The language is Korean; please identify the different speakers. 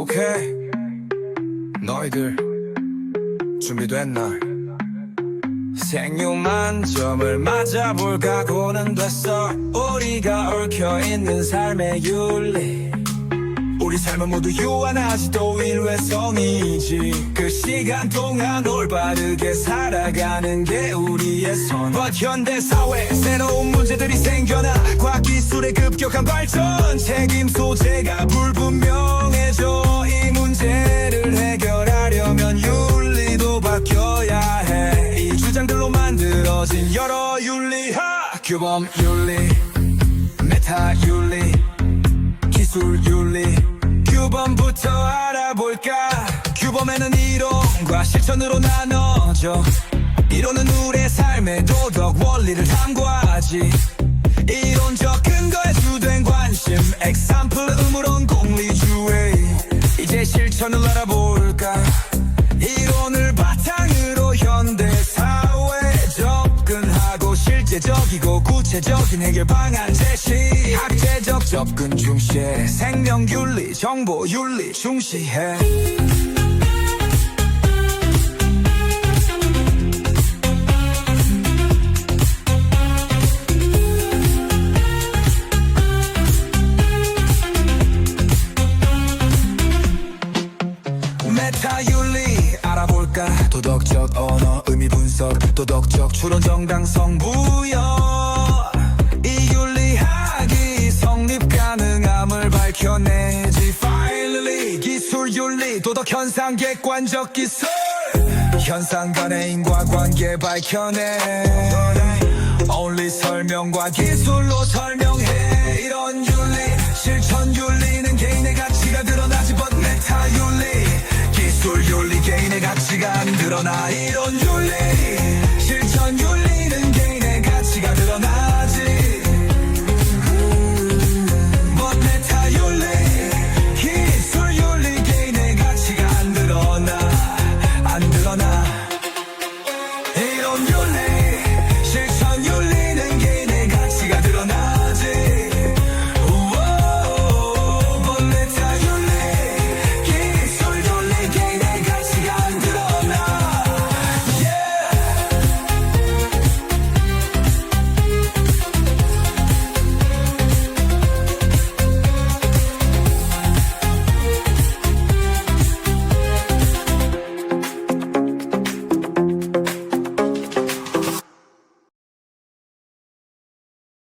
Speaker 1: 오케이. 너희들 준비됐나 생유 만점을 맞아볼 각오는 됐어. 우리가 얽혀있는 삶의 윤리. 우리 삶은 모두 유한하지도 일회성이지. 그 시간 동안 올바르게 살아가는 게 우리의 선 But 현대사회 새로운 문제들이 생겨나. 과학기술의 급격한 발전. 책임 소재가 불분명해져 이 문제를 해결하려면 윤리도 바뀌어야 해 이 주장들로 만들어진 여러 윤리학 규범 윤리 메타 윤리 기술 윤리. 규범부터 알아볼까? 규범에는 이론과 실천으로 나눠져. 이론은 우리의 삶의 도덕 원리를 탐구하지. 이론적 근거에 주된 관심 example 음으론 공리 실제적이고 구체적인 해결 방안 제시. 학제적 접근 중시해. 생명윤리 정보윤리 중시해. 메타윤리 알아볼까? 도덕적 언어 의미 분석 도덕적 추론 정당성 부여. 이 윤리학이 성립 가능함을 밝혀내지. Finally 기술 윤리 도덕 현상 객관적 기술. 현상 간의 인과 관계 밝혀내. Only 설명과 기술로 설명해. 이런 윤리 실천 윤리 그러나 이런